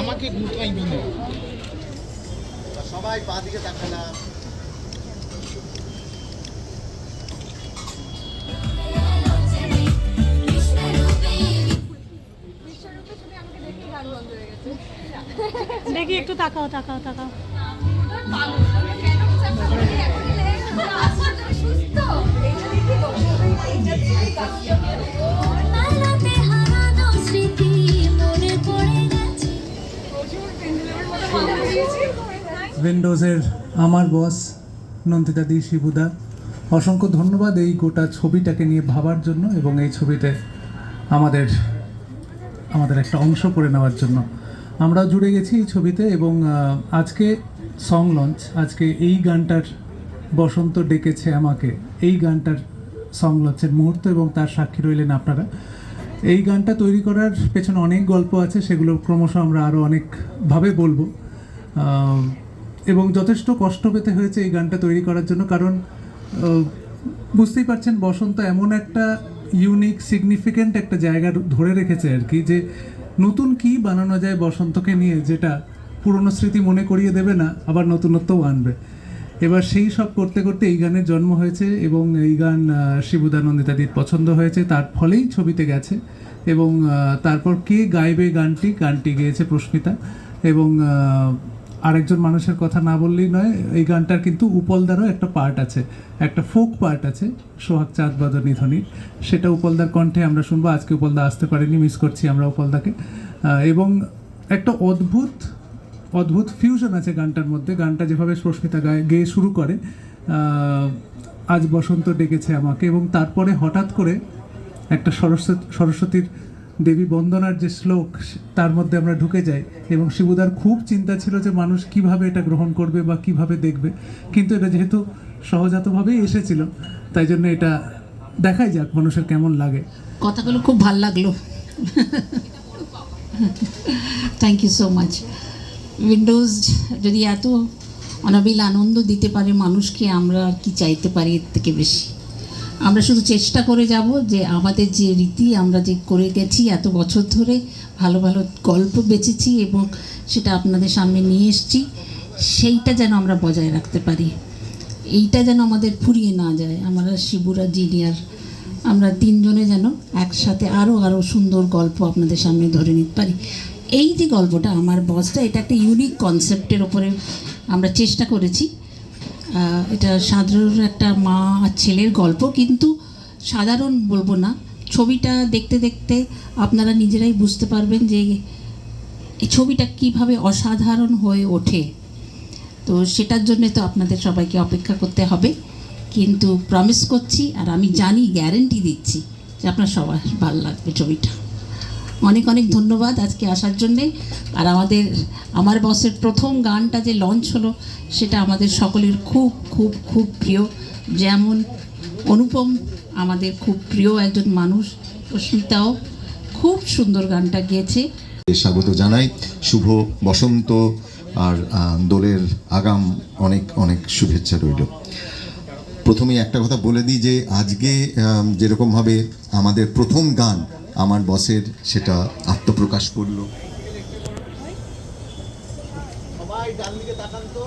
আমাকে গুটাইবি না। সবাই পা দিকে তাকালা বিশ্বরূপে শুনে আমাকে দেখতে গান বন্ধ হয়ে গেছে দেখি একটু তাকাও তাকাও তাকাও পাগল, উইন্ডোজের আমার বস, নন্দিতা দি শিবুদা, অসংখ্য ধন্যবাদ এই গোটা ছবিটাকে নিয়ে ভাবার জন্য এবং এই ছবিতে আমাদের আমাদের একটা অংশ করে নেওয়ার জন্য। আমরা জুড়ে গেছি এই ছবিতে এবং আজকে সং লঞ্চ আজকে এই গানটার বসন্ত ডেকেছে আমাকে। এই গানটার সং লঞ্চের মুহূর্ত এবং তার সাক্ষী রইলেন আপনারা। এই গানটা তৈরি করার পেছনে অনেক গল্প আছে, সেগুলো ক্রমশ আমরা আরও অনেকভাবে বলব। এবং যথেষ্ট কষ্ট পেতে হয়েছে এই গানটা তৈরি করার জন্য, কারণ বুঝতেই পারছেন বসন্ত এমন একটা ইউনিক সিগনিফিক্যান্ট একটা জায়গা ধরে রেখেছে আর কি, যে নতুন কি বানানো যায় বসন্তকে নিয়ে যেটা পুরনো স্মৃতি মনে করিয়ে দেবে না, আবার নতুনত্বও আনবে। এবার সেই সব করতে করতে এই গানের জন্ম হয়েছে এবং এই গান শিবুদানন্দিতাদির পছন্দ হয়েছে, তার ফলেই ছবিতে গেছে এবং তারপর কে গাইবে গানটি গানটি গেয়েছে প্রস্মিতা এবং আরেকজন মানুষের কথা না বললেই নয়, এই গানটার কিন্তু উপলদারও একটা পার্ট আছে, একটা ফোক পার্ট আছে, সোহাগ চাঁদ বদর নিধনির। সেটা উপলদার কণ্ঠে আমরা শুনব, আজকে উপলদা আসতে পারেনি মিস করছি আমরা উপলদাকে। এবং একটা অদ্ভুত অদ্ভুত ফিউশন আছে গানটার মধ্যে, গানটা যেভাবে সুস্মিতা গায়ে, গেয়ে শুরু করে আজ বসন্ত ডেকেছে আমাকে, এবং তারপরে হঠাৎ করে একটা সরস্বতী, সরস্বতীর দেবী বন্দনার যে শ্লোক, তার মধ্যে আমরা ঢুকে যাই এবং শিবুদার খুব চিন্তা ছিল যে মানুষ কীভাবে এটা গ্রহণ করবে বা কীভাবে দেখবে। কিন্তু এটা যেহেতু সহজাতভাবেই এসেছিল, তাই জন্য এটা দেখাই যাক মানুষের কেমন লাগে। কথাগুলো খুব ভালো লাগল। Thank you so much windows যদি এত অনাবিল আনন্দ দিতে পারে মানুষকে, আমরা আর কি চাইতে পারি এর থেকে বেশি? আমরা শুধু চেষ্টা করে যাব যে আমাদের যে রীতি, আমরা যে করে গেছি এত বছর ধরে, ভালো ভালো গল্প বেঁচেছি এবং সেটা আপনাদের সামনে নিয়ে এসেছি, সেইটা যেন আমরা বজায় রাখতে পারি। এইটা যেন আমাদের ফুরিয়ে না যায়। আমরা শিবুরা, জিনিয়ার, আমরা তিনজনে যেন একসাথে আরও আরও সুন্দর গল্প আপনাদের সামনে ধরে নিতে পারি। এই যে গল্পটা, আমার বসটা, এটা একটা ইউনিক কনসেপ্টের ওপরে আমরা চেষ্টা করেছি। এটা সাধারণ একটা মা আর ছেলের গল্প, কিন্তু সাধারণ বলব না। ছবিটা দেখতে দেখতে আপনারা নিজেরাই বুঝতে পারবেন যে এই ছবিটা কীভাবে অসাধারণ হয়ে ওঠে। তো সেটার জন্যে তো আপনাদের সবাইকে অপেক্ষা করতে হবে। কিন্তু প্রমিস করছি, আর আমি জানি গ্যারেন্টি দিচ্ছি যে আপনার সবার ভালো লাগবে ছবিটা। অনেক অনেক ধন্যবাদ আজকে আসার জন্যে। আর আমাদের, আমার বসের প্রথম গানটা যে লঞ্চ হলো, সেটা আমাদের সকলের খুব খুব খুব প্রিয়। যেমন অনুপম, আমাদের খুব প্রিয় একজন মানুষ, অস্মিতাও খুব সুন্দর গানটা গেয়েছে। স্বাগত জানাই, শুভ বসন্ত, আর দোলের আগাম অনেক অনেক শুভেচ্ছা রইল। প্রথমেই একটা কথা বলে দিই যে আজকে যেরকমভাবে আমাদের প্রথম গান আমার বসের, সেটা আত্মপ্রকাশ করল। সবাই ডান দিকে তাকান তো।